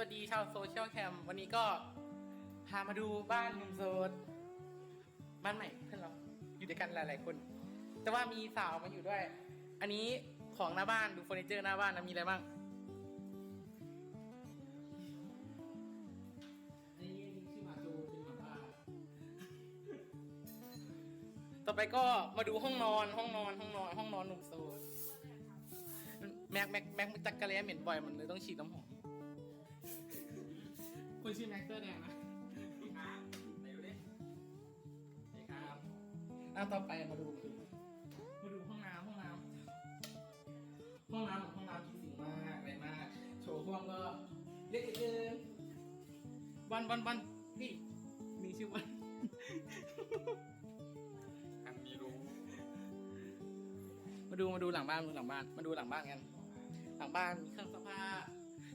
วัสดีชาวโซเชียลแคมวันนี้ก็พามาดูบ้านหนุ่มโสดบ้านใหม่เพื่อนเราอยู่ด้วยกันหลาย ๆ คน แต่ว่ามีสาวมาอยู่ด้วย อันนี้ของหน้าบ้านดูเฟอร์นิเจอร์หน้าบ้านนะมีอะไรบ้างนี่ชื่อหมาจูเป็นหมาบ้านต่อไปก็มาดูห้องนอนห้องนอนห้องนอนห้องนอนหนุ่มโสดแม็กแม็กแม็กจักกะเลียเหม็นบ่อยมันเลยต้องฉีดน้ำหอม คุณชื่อแม็กเตอร์แดงนะพี่ครับไหนดูดินี่ครับอะต่อไปมาดูมาดูห้องน้ำห้องน้ำห้องน้ำห้องน้ำที่สิงมากอะไรมากโชว์ห้องก็เล็กเกินวันวันวันนี่มีชื่อวันอันมีรู้มาดูมาดูหลังบ้านมาดูหลังบ้านมาดูหลังบ้านกันหลังบ้านมีเครื่องซักผ้า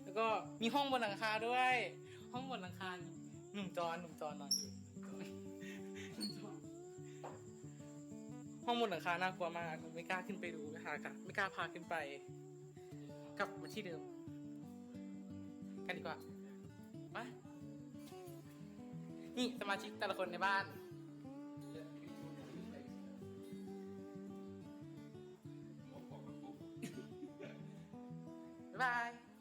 แล้วก็มีห้องบนหลังคาด้วย ห้องบนหลังคาหนุ่มจอนหนุ่มจอนนอนอยู่ห้องบนหลังคาน่ากลัวมากไม่กล้าขึ้นไปดูไม่กล้าไม่กล้าพาขึ้นไป กลับมาที่เดิม กันดีกว่าไปนี่สมาชิกแต่ละคนในบ้าน บ๊ายบาย